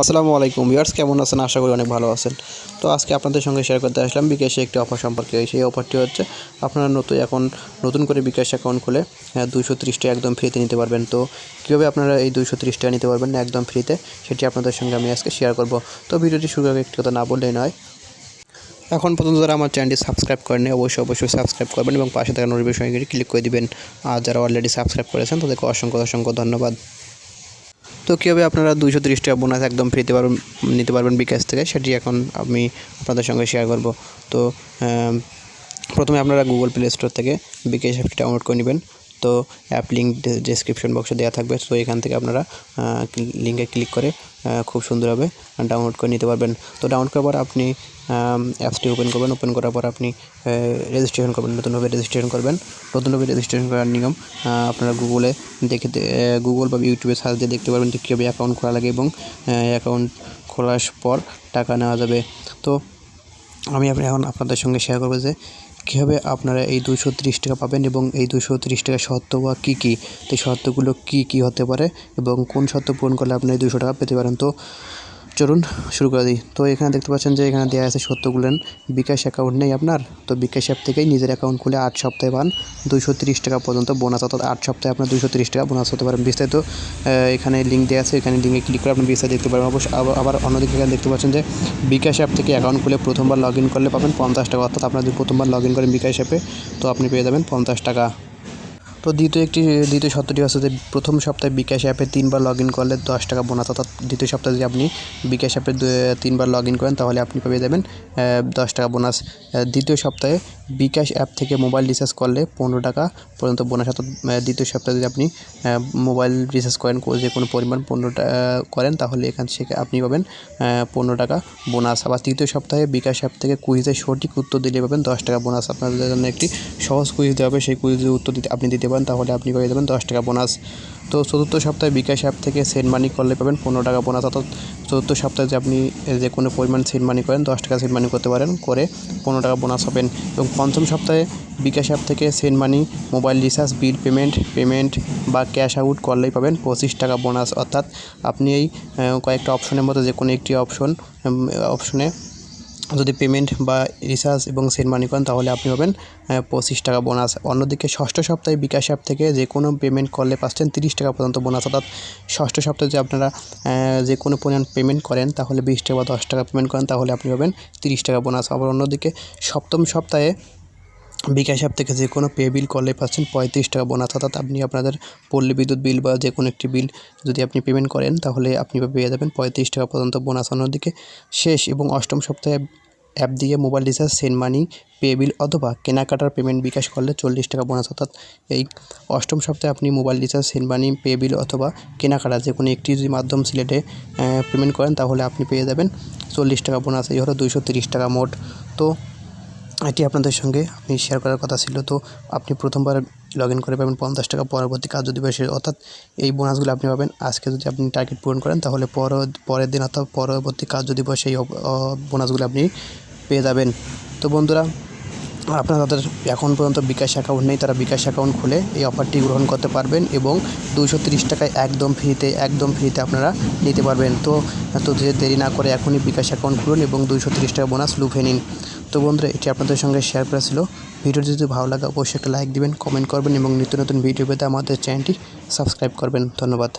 আসসালামু আলাইকুম ভিউয়ার্স, কেমন আছেন? আশা করি অনেক ভালো আছেন। তো আজকে আপনাদের সঙ্গে শেয়ার করতে আসলাম বিকাশে একটি অফার সম্পর্কে। সেই অফারটি হচ্ছে, আপনারা নতুন এখন নতুন করে বিকাশ অ্যাকাউন্ট খুলে দুশো ত্রিশটা একদম ফ্রিতে নিতে পারবেন। তো কীভাবে আপনারা এই দুশো টাকা নিতে পারবেন একদম ফ্রিতে সেটি আপনাদের সঙ্গে আমি আজকে শেয়ার করব। তো ভিডিওটি শুরু আগে একটি কথা না বললেই নয়, এখন পর্যন্ত যারা আমার চ্যানেলটি সাবস্ক্রাইব করেনি অবশ্যই অবশ্যই সাবস্ক্রাইব করবেন এবং পাশে থাকা নোটিফিকেশনটি ক্লিক করে দিবেন। আর যারা অলরেডি সাবস্ক্রাইব করেছেন, তাদেরকে অসংখ্য অসংখ্য ধন্যবাদ। তো কীভাবে আপনারা দুশো তিরিশ টাকা বোনাস একদম ফ্রিতে পারবেন, নিতে পারবেন বিকাশ থেকে। সেটি এখন আমি আপনাদের সঙ্গে শেয়ার করব। তো প্রথমে আপনারা গুগল প্লে স্টোর থেকে বিকাশ অ্যাপটি ডাউনলোড করে নেবেন। তো অ্যাপ লিঙ্ক ডিসক্রিপশন বক্সে দেওয়া থাকবে। তো এখান থেকে আপনারা লিঙ্কে ক্লিক করে খুব সুন্দরভাবে ডাউনলোড করে নিতে পারবেন। তো ডাউনলোড করার পর আপনি অ্যাপসটি ওপেন করবেন। ওপেন করার পর আপনি রেজিস্ট্রেশন করবেন, নতুনভাবে রেজিস্ট্রেশন করবেন। নতুনভাবে রেজিস্ট্রেশন করার নিয়ম আপনারা গুগলে দেখে গুগল বা ইউটিউবে সার্চ দিয়ে দেখতে পারবেন যে কীভাবে অ্যাকাউন্ট খোলা লাগে এবং অ্যাকাউন্ট খোলার পর টাকা নেওয়া যাবে। তো আমি এখন আপনাদের সঙ্গে শেয়ার করব যে কীভাবে আপনারা এই দুশো তিরিশ টাকা পাবেন এবং এই দুশো তিরিশ টাকা শর্ত বা কী কী? তো শর্তগুলো কী কী হতে পারে এবং কোন শর্ত পূরণ করলে আপনি দুশো টাকা পেতে পারেন? তো চলুন শুরু করে দিই। তো এখানে দেখতে পাচ্ছেন যে এখানে দেওয়া আছে সত্যগুলো বিকাশ অ্যাকাউন্ট নেই আপনার? তো বিকাশ অ্যাপ থেকেই নিজের অ্যাকাউন্ট খুলে আট সপ্তাহে পান। দুশো টাকা পর্যন্ত বোনাস অর্থাৎ আট সপ্তাহে আপনার দুশো টাকা বোনাস হতে পারেন বিস্তারিত এখানে লিঙ্ক দেওয়া আছে। এখানে লিঙ্কে ক্লিক করে আপনি বিস্তারিত দেখতে পারবেন। অবশ্য আবার- অন্যদিকে এখানে দেখতে পাচ্ছেন যে বিকাশ অ্যাপ থেকে অ্যাকাউন্ট খুলে প্রথমবার লগ করলে পাবেন পঞ্চাশ টাকা। অর্থাৎ আপনার যদি প্রথমবার লগ করেন বিকাশ অ্যাপে তো আপনি পেয়ে যাবেন পঞ্চাশ টাকা। তো দ্বিতীয় একটি, দ্বিতীয় শর্তটি হচ্ছে যে প্রথম সপ্তাহে বিকাশ অ্যাপে তিনবার লগ ইন করলে দশ টাকা বোনাস, অর্থাৎ দ্বিতীয় সপ্তাহে যদি আপনি বিকাশ অ্যাপে তিনবার লগ ইন করেন, তাহলে আপনি পেয়ে যাবেন দশ টাকা বোনাস। দ্বিতীয় সপ্তাহে বিকাশ অ্যাপ থেকে মোবাইল রিচার্জ করলে পনেরো টাকা পর্যন্ত বোনাস, অর্থাৎ দ্বিতীয় সপ্তাহে যদি আপনি মোবাইল রিচার্জ করেন যে কোনো পরিমাণ পনেরো করেন, তাহলে এখান থেকে আপনি পাবেন পনেরো টাকা বোনাস। আবার তৃতীয় সপ্তাহে বিকাশ অ্যাপ থেকে কুইজের সঠিক উত্তর দিলে পাবেন দশ টাকা বোনাস। আপনাদের জন্য একটি সহজ কুইজ দেওয়া হবে, সেই কুইজের উত্তর দিতে, আপনি দিতে পারেন তাহলে আপনি পেয়ে যাবেন দশ টাকা বোনাস তো চতুর্থ সপ্তাহে বিকাশ অ্যাপ থেকে সেন্ড মানি করলে পাবেন পনেরো টাকা বোনাস অর্থাৎ চতুর্থ সপ্তাহে যে আপনি যে কোনো পরিমাণ সেন্ড মানি করেন, দশ টাকা সেন্ড মানি করতে পারেন, করে পনেরো টাকা বোনাস হবেন এবং পঞ্চম সপ্তাহে বিকাশ অ্যাপ থেকে send money mobile recharge bill payment payment বা ক্যাশ আউট করলেই পাবেন পঁচিশ টাকা বোনাস অর্থাৎ আপনি এই কয়েকটা অপশনের মধ্যে যে কোনো একটি অপশন অপশনে যদি পেমেন্ট বা রিচার্জ এবং সেন্ড মানি করেন তাহলে আপনি পাবেন পঁচিশ টাকা বোনাস অন্যদিকে ষষ্ঠ সপ্তাহে বিকাশ অ্যাপ থেকে যে কোনো পেমেন্ট করলে পাচ্ছেন তিরিশ টাকা পর্যন্ত বোনাস অর্থাৎ ষষ্ঠ সপ্তাহে যে আপনারা যে কোনো পরিমাণ পেমেন্ট করেন, তাহলে বিশ টাকা বা দশ টাকা পেমেন্ট করেন, তাহলে আপনি পাবেন তিরিশ টাকা বোনাস আবার অন্যদিকে সপ্তম সপ্তাহে বিকাশ অ্যাপ থেকে যে কোনো পে বিল করলে পাচ্ছেন পঁয়ত্রিশ টাকা বোনাস অর্থাৎ আপনি আপনাদের পল্লী বিদ্যুৎ বিল বা যে কোনো একটি বিল যদি আপনি পেমেন্ট করেন, তাহলে আপনি পেয়ে যাবেন পঁয়ত্রিশ টাকা পর্যন্ত বোনাস অন্যদিকে শেষ এবং অষ্টম সপ্তাহে অ্যাপ দিয়ে mobile recharge send money pay bill অথবা কেনাকাটার পেমেন্ট বিকাশ করলে চল্লিশ টাকা বোনাস অর্থাৎ এই অষ্টম সপ্তাহে আপনি mobile recharge send money pay bill অথবা কেনাকাটা যে কোনো একটি যদি মাধ্যম সিলেটে পেমেন্ট করেন, তাহলে আপনি পেয়ে যাবেন চল্লিশ টাকা বোনাস এই হলো দুইশো টাকা মোট। তো এটি আপনাদের সঙ্গে আমি শেয়ার করার কথা ছিল। তো আপনি প্রথমবার লগ ইন করে পাবেন পঞ্চাশ টাকা পরবর্তী কাজ কার্য দিবসে অর্থাৎ এই বোনাসগুলো আপনি পাবেন। আজকে যদি আপনি টার্গেট পূরণ করেন, তাহলে পর পরের দিন অর্থাৎ পরবর্তী কার্য দিবসে এই অপ- অ- বোনাসগুলো আপনি পেয়ে যাবেন। তো বন্ধুরা, আপনার তাদের এখন পর্যন্ত বিকাশ অ্যাকাউন্ট নেই, তারা বিকাশ অ্যাকাউন্ট খুলে এই অফারটি গ্রহণ করতে পারবেন এবং দুশো তিরিশ টাকায় একদম ফ্রিতে একদম ফ্রিতে আপনারা নিতে পারবেন। তো যে- দেরি না করে এখনই বিকাশ অ্যাকাউন্ট খুলুন এবং দুশো তিরিশ টাকা বোনাস লুফে নিন। তো বন্ধুরা, এটি আপনাদের সঙ্গে শেয়ার করা ছিল। ভিডিওটি যদি ভালো লাগে, অবশ্যই একটা লাইক দিবেন কমেন্ট করবেন এবং নিত্য নতুন ভিডিও পেতে আমাদের চ্যানেলটি সাবস্ক্রাইব করবেন। ধন্যবাদ।